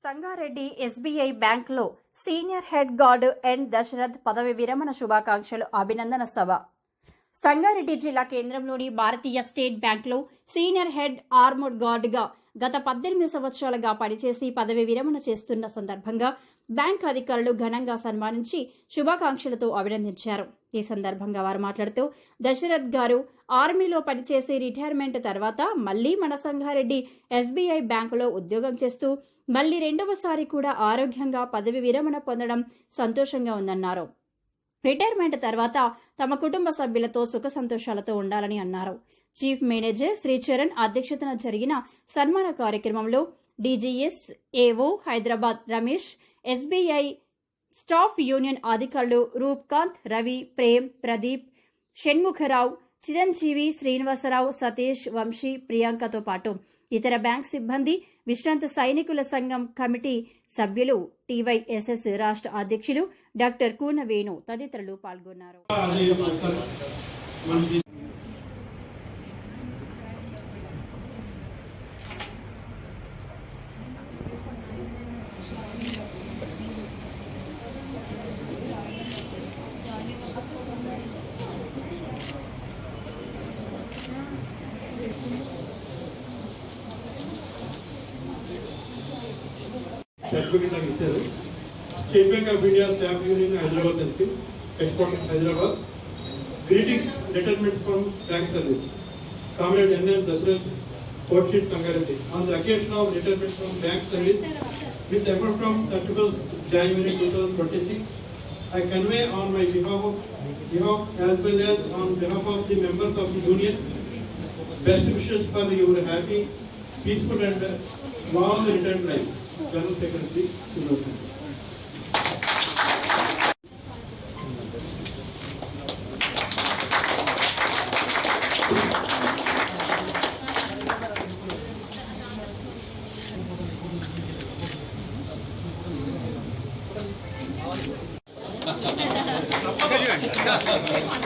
Sangareddy SBI బ్యాంక్లో senior head guard N Dasharath పదవి విరమణ శుభాకాంక్షలు అభినందన సభ. సంగారెడ్డి జిల్లా కేంద్రంలోని భారతీయ స్టేట్ బ్యాంక్లో సీనియర్ హెడ్ ఆర్మోడ్ గార్డుగా గత పద్దెనిమిది సంవత్సరాలుగా పనిచేసి పదవి విరమణ చేస్తున్న సందర్భంగా బ్యాంక్ అధికారులు ఘనంగా సన్మానించి శుభాకాంక్షలతో అభినందించారు. ఈ సందర్భంగా వారు మాట్లాడుతూ దశరథ్ గారు ఆర్మీలో పనిచేసి రిటైర్మెంట్ తర్వాత మళ్ళీ మన సంగారెడ్డి ఎస్బీఐ బ్యాంకులో ఉద్యోగం చేస్తూ మళ్ళీ రెండవసారి కూడా ఆరోగ్యంగా పదవి విరమణ పొందడం సంతోషంగా ఉందన్నారు. రిటైర్మెంట్ తర్వాత తమ కుటుంబ సభ్యులతో సుఖ సంతోషాలతో ఉండాలని అన్నారు. చీఫ్ మేనేజర్ శ్రీచరణ్ అధ్యక్షతన జరిగిన సన్మాన కార్యక్రమంలో DGS AO Hyderabad Ramesh SBI staff union అధికారులు రూప్కాంత్ రవి ప్రేమ్ ప్రదీప్ షణ్ముఖరావు చిరంజీవి శ్రీనివాసరావు సతీష్ వంశీ ప్రియాంకతో పాటు ఇతర బ్యాంక్ సిబ్బంది విశ్రాంత సైనికుల సంఘం కమిటీ సభ్యులు టీవైఎస్ఎస్ రాష్ట్ర అధ్యక్షులు డాక్టర్ కూన వేణు తదితరులు పాల్గొన్నారు. సర్టిఫికేట్ నాకు ఇచ్చారు State Bank of India staff union Hyderabad circle headquarters Hyderabad Greetings, retirement from bank service. Comrade N.N. Dasarath, Port Sangareddy. On the occasion of retirement from bank service, with effect from 31st January 2026, I convey on my behalf, of, behalf as well as on behalf of the members of the union, best wishes for your happy, peaceful and uh, long retirement life. General Secretary, Sunil.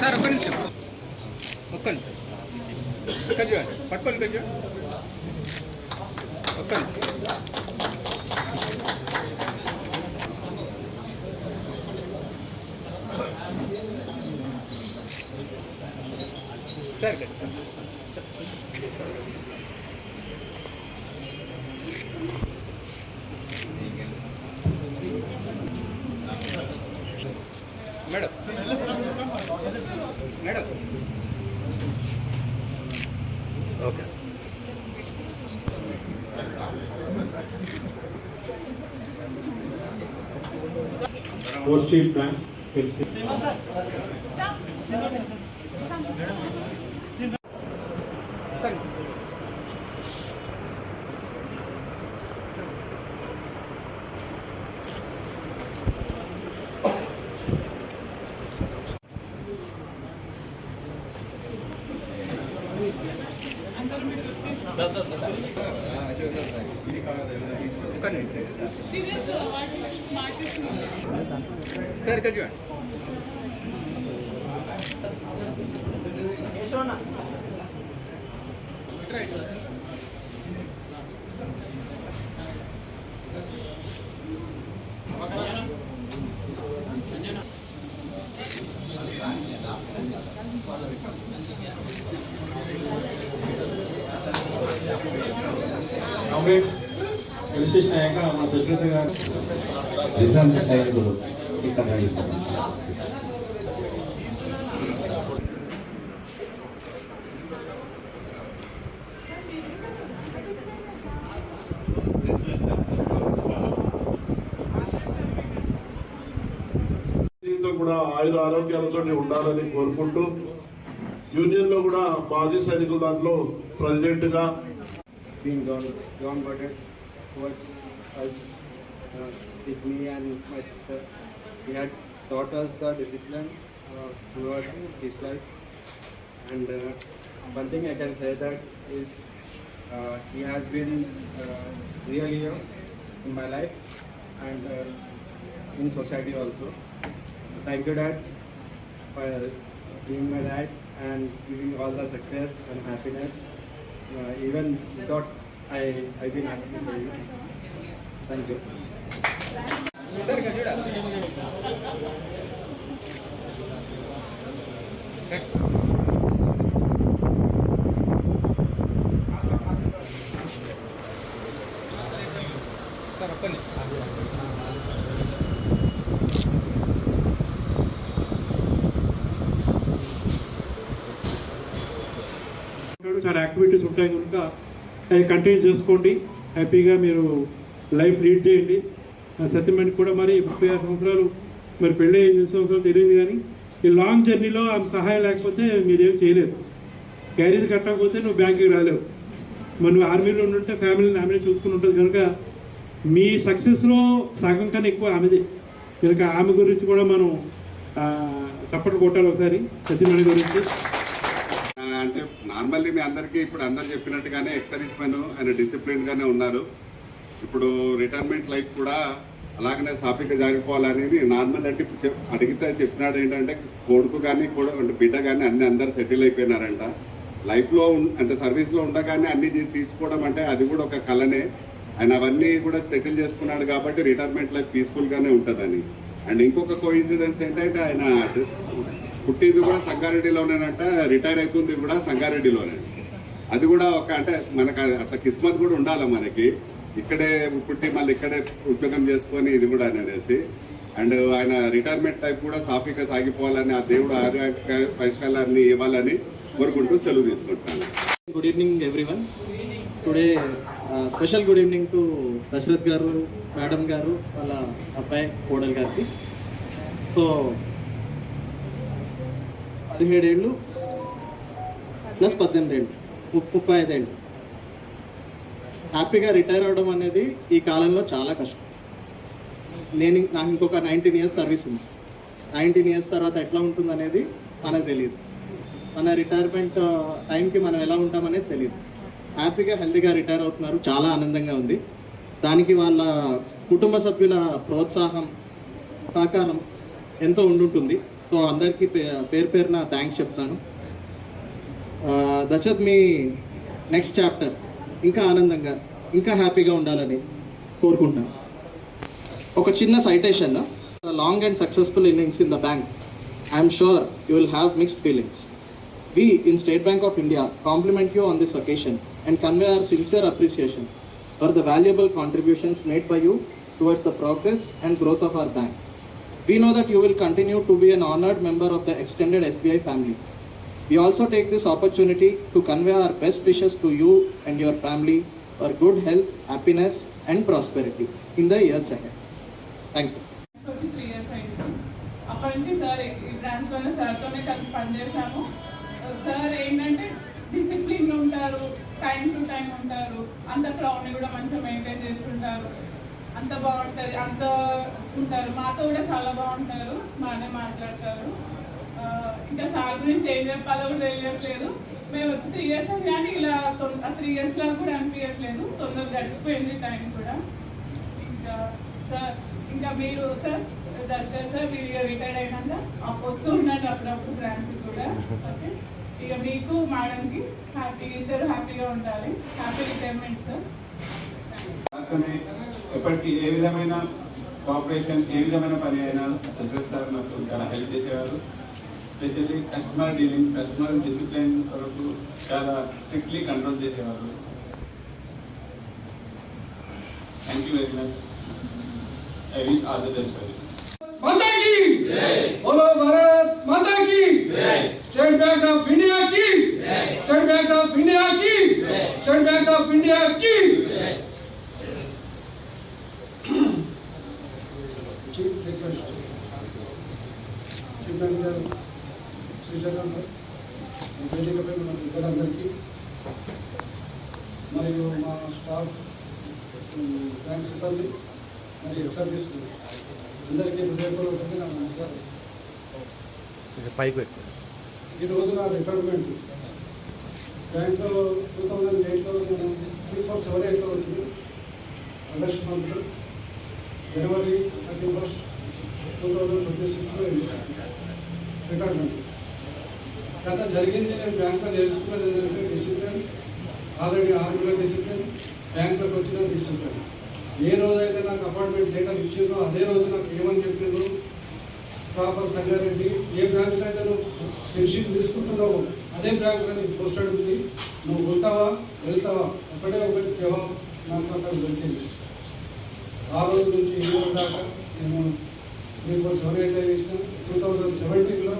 Sir ఒక్క నిమిషం. ఒక్క నిమిషం. కజ్జు పట్టుకోండి కజ్జు ఒక్క నిమిషం. Sir madam Post Chief Branch, ఒక్క నిమిషం కాంగ్రెస్ విశేష నాయక మన దశరథ గారు విశ్రాంతి ఇక్కడ కూడా ఆయుర ఆరోగ్యాలతో ఉండాలని కోరుకుంటూ యూనియన్లో కూడా మాజీ సైనికుల దాంట్లో president gone burden towards us, uh, with me and my sister. He had taught us the discipline uh, throughout his life. And uh, one thing I can say that is uh, he has been uh, real in my life and uh, in society also. Thank you, Dad, for being my dad and giving all the success and happiness uh, even without I, I've been asking for you. Thank you. ఉంటాడు, activities ఉంటాయి కనుక అవి continue చేసుకోండి. హ్యాపీగా మీరు life lead చేయండి. సత్యమణి కూడా మరి ముప్పై ఆరు సంవత్సరాలు మరి పెళ్ళి ఎన్ని సంవత్సరాలు తెలియదు కానీ ఈ లాంగ్ జర్నీలో ఆమె సహాయం లేకపోతే మీరేం చేయలేదు క్యారీస్ కట్టకపోతే నువ్వు బ్యాంకుకి రాలేవు. మరి నువ్వు ఆర్మీలో ఉండుంటే ఫ్యామిలీని ఆమె చూసుకుని ఉంటుంది కనుక మీ సక్సెస్లో సగం కన్నా ఎక్కువ ఆమెదే. కనుక ఆమె గురించి కూడా మనం తప్పట కొట్టాలి ఒకసారి. సత్యమణి గురించి. నార్మల్లీ మీ అందరికీ ఇప్పుడు అందరు చెప్పినట్టుగానే ఎక్సర్వీస్ మెన్ ఆయన డిసిప్లిన్గానే ఉన్నారు. ఇప్పుడు రిటైర్మెంట్ లైఫ్ కూడా అలాగనే సాఫీగా జరిగిపోవాలని నార్మల్ అంటే ఇప్పుడు అడిగితే చెప్పినాడు ఏంటంటే కొడుకు కానీ కూడా అంటే బిడ్డ కానీ అన్ని అందరు సెటిల్ అయిపోయినారంట. లైఫ్లో అంటే సర్వీస్లో ఉండగానే అన్ని తీసుకోవడం తీర్చుకోవడం అంటే అది కూడా ఒక కళనే. ఆయన అవన్నీ కూడా సెటిల్ చేసుకున్నాడు కాబట్టి రిటైర్మెంట్ లైఫ్ పీస్ఫుల్గానే ఉంటుందని. అండ్ ఇంకొక కోఇన్సిడెన్స్ ఏంటంటే ఆయన పుట్టింది కూడా సంగారెడ్డిలోనేనంట రిటైర్ అవుతుంది కూడా సంగారెడ్డిలోనే. అది కూడా ఒక అంటే మనకు అట్లా కిస్మత్ కూడా ఉండాలి మనకి. ఇక్కడే పుట్టి మళ్ళీ ఇక్కడే ఉద్యోగం చేసుకొని ఇది కూడా అనేసి. అండ్ ఆయన రిటైర్మెంట్ టైప్ కూడా సాఫీగా సాగిపోవాలని ఆ దేవుడు ఆరోగ్య పరిసరాలన్నీ ఇవ్వాలని కోరుకుంటూ సెలవు తీసుకుంటాను good evening everyone today special good evening to Dasharath garu madam garu వాళ్ళ అబ్బాయి కోడల్ గారికి. సో పదిహేడేళ్ళు ప్లస్ పద్దెనిమిది ఏళ్ళు ముప్పై ఐదేళ్ళు. హ్యాపీగా రిటైర్ అవడం అనేది ఈ కాలంలో చాలా కష్టం. నేను నాకు ఇంకొక నైన్టీన్ ఇయర్స్ సర్వీస్ ఉంది. నైన్టీన్ ఇయర్స్ తర్వాత ఎట్లా ఉంటుంది అనేది మనకు తెలియదు. మన రిటైర్మెంట్ టైంకి మనం ఎలా ఉంటామనేది తెలియదు. హ్యాపీగా హెల్తీగా రిటైర్ అవుతున్నారు. చాలా ఆనందంగా ఉంది. దానికి వాళ్ళ కుటుంబ సభ్యుల ప్రోత్సాహం సహకారం ఎంతో ఉండుంటుంది. సో అందరికీ పేరు పేరున థ్యాంక్స్ చెప్తాను. దశరథ్ మీ నెక్స్ట్ చాప్టర్ ఇంకా ఆనందంగా ఇంకా హ్యాపీగా ఉండాలని కోరుకుంటున్నాను. ఒక చిన్న citation long and successful innings in the bank I'm sure you will have mixed feelings we in State Bank of India compliment you on this occasion and convey our sincere appreciation for the valuable contributions made by you towards the progress and growth of our bank We know that you will continue to be an honored member of the extended SBI family. We also take this opportunity to convey our best wishes to you and your family for good health, happiness, and prosperity in the years ahead. Thank you. Twenty three years అయింది అప్పటి నుంచి sir ఈ బ్రాంచ్లోనే సార్తోనే కలిసి పనిచేశాము sir ఏంటంటే discipline ఉంటారు time to time ఉంటారు అంత క్రౌడ్ని కూడా మంచిగా మెయింటైన్ చేస్తుంటారు అంత బాగుంటుంది. అంత ఉంటారు. మాతో కూడా చాలా బాగుంటారు. బాగానే మాట్లాడతారు. ఇంకా సార్ గురించి ఏం చెప్పాలో కూడా తెలియట్లేదు. మేము వచ్చి త్రీ ఇయర్స్ కానీ ఇలా త్రీ ఇయర్స్ లాగా కూడా అనిపించట్లేదు తొందరగా గడిచిపోయింది టైం కూడా. ఇంకా సార్ ఇంకా మీరు సార్ దర్శన్ సార్ మీరు రిటైర్డ్ అయినాక ఆ వస్తూ ఉండండి అప్పుడప్పుడు బ్రాంచ్ కూడా. ఓకే ఇక మీకు మేడంకి హ్యాపీ ఇద్దరు హ్యాపీగా ఉండాలి. హ్యాపీ రిటైర్మెంట్ సార్ నాతోనే ఎప్పటికీ ఏ విధమైన కోఆపరేషన్ ఏ విధమైన పని అయినా దశరథ్ సార్ నాకు చాలా హెల్ప్ చేసేవారు specially customer dealings customer discipline కొరకు చాలా స్ట్రిక్ట్లీ కంట్రోల్ చేసేవారు thank you very much I will all the best for माता की बोलो भारत माता की स्टेट बैंक ऑफ इंडिया की स्टेट बैंक ऑफ इंडिया की स्टेट बैंक ऑफ इंडिया की బ్యాంక్ సిబ్బంది మరియు సర్వీస్ అందరికీ హృదయపూర్వకంగా నా నమస్కారం ఈ రోజు నా రిటైర్మెంట్ బ్యాంక్లో టూ థౌజండ్ ఎయిట్లో నేను త్రీ ఫోర్ సెవెన్ ఎయిట్లో వచ్చింది. ఆగస్ట్ మంత్లో January thirty first two thousand twenty సిక్స్లో రిటైర్మెంట్ గత జరిగింది నేను బ్యాంక్లో నేర్చుకున్నది ఏంటంటే డిసిప్లిన్ ఆల్రెడీ ఆర్మీలో డిసిప్లిన్ బ్యాంక్లోకి వచ్చిన డిసిప్లిన్ ఏ రోజైతే నాకు అపాయింట్మెంట్ లెటర్ ఇచ్చిందో అదే రోజు నాకు ఏమని చెప్పిండ్రు ప్రాపర్ సంగారెడ్డి ఏ బ్రాంచ్లో అయితే నువ్వు పెన్షన్ తీసుకుంటున్నావు. అదే బ్రాంచ్లో నీకు పోస్ట్ ఉంది నువ్వు ఉంటావా? వెళ్తావా? ఒకటే ఒకటి జవాబు నాకు అక్కడ దొరికింది. ఆ రోజు నుంచి ఈ రోజు దాకా నేను త్రీ ఫోర్ సెవెన్ ఎయిట్ చేసిన. టూ థౌజండ్ సెవెంటీన్లో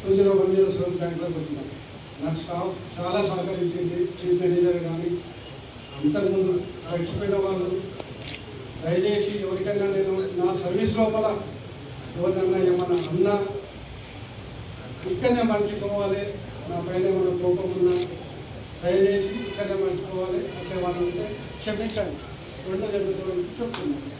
two zero one zero seven బ్యాంక్లోకి వచ్చినాను నాకు స్టాఫ్ చాలా సహకరించింది. చీఫ్ మేనేజర్ కానీ అంతకుముందు గడిచిపోయిన వాళ్ళు దయచేసి ఎవరికైనా నేను నా సర్వీస్ లోపల ఎవరినన్నా ఏమన్నా అన్నా ఇక్కడనే మర్చిపోవాలి నా పైన ఏమైనా కోపం ఉన్నా దయచేసి ఇక్కడనే మర్చిపోవాలి. అంటే ఏమన్నా ఉంటే క్షమించండి. రెండు జరుగుతుంది చెప్తున్నాను.